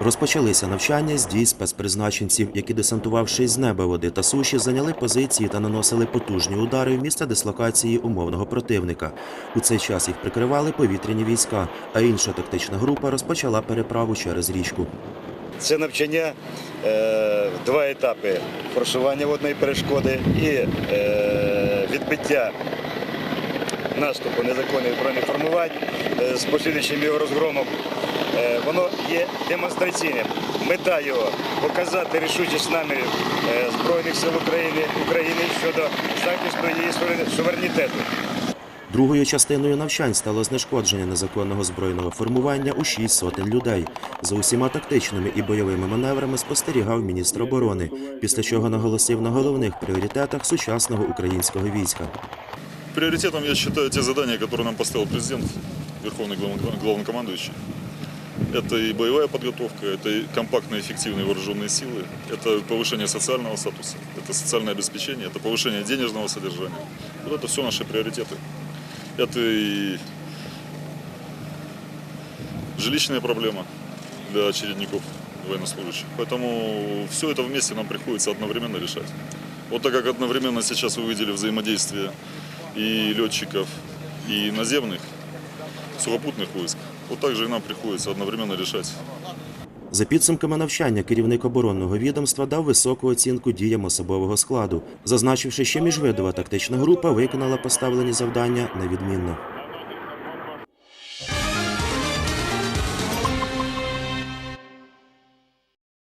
Розпочалися навчання з дій спецпризначенців, які, десантувавшись з неба, води та суші, зайняли позиції та наносили потужні удари в місце дислокації умовного противника. У цей час їх прикривали повітряні війська, а інша тактична група розпочала переправу через річку. Це навчання е, два етапи форсування водної перешкоди і е, відбиття наступу незаконних збройних формувань е, з послідуючим його розгромом. Е, воно є демонстраційним. Мета його показати рішучість намірів е, Збройних сил України, України щодо захисту її суверенітету. Другою частиною навчань стало знешкодження незаконного збройного формування у шість сотень людей. За усіма тактичними і бойовими маневрами спостерігав міністр оборони, після чого наголосив на головних пріоритетах сучасного українського війська. Приоритетом я считаю те задания, которые нам поставил президент, Верховный главнокомандующий. Это и боевая подготовка, это и компактные эффективные вооруженные силы, это повышение социального статуса, это социальное обеспечение, это повышение денежного содержания. Вот это все наши приоритеты. Это и жилищная проблема для очередников военнослужащих. Поэтому все это вместе нам приходится одновременно решать. Вот так как одновременно сейчас вы видели взаимодействие и летчиков, и наземных, сухопутных войск, вот так же и нам приходится одновременно решать За підсумками навчання керівник оборонного відомства дав високу оцінку діям особового складу, зазначивши, що міжвидова тактична група виконала поставлені завдання невідмінно.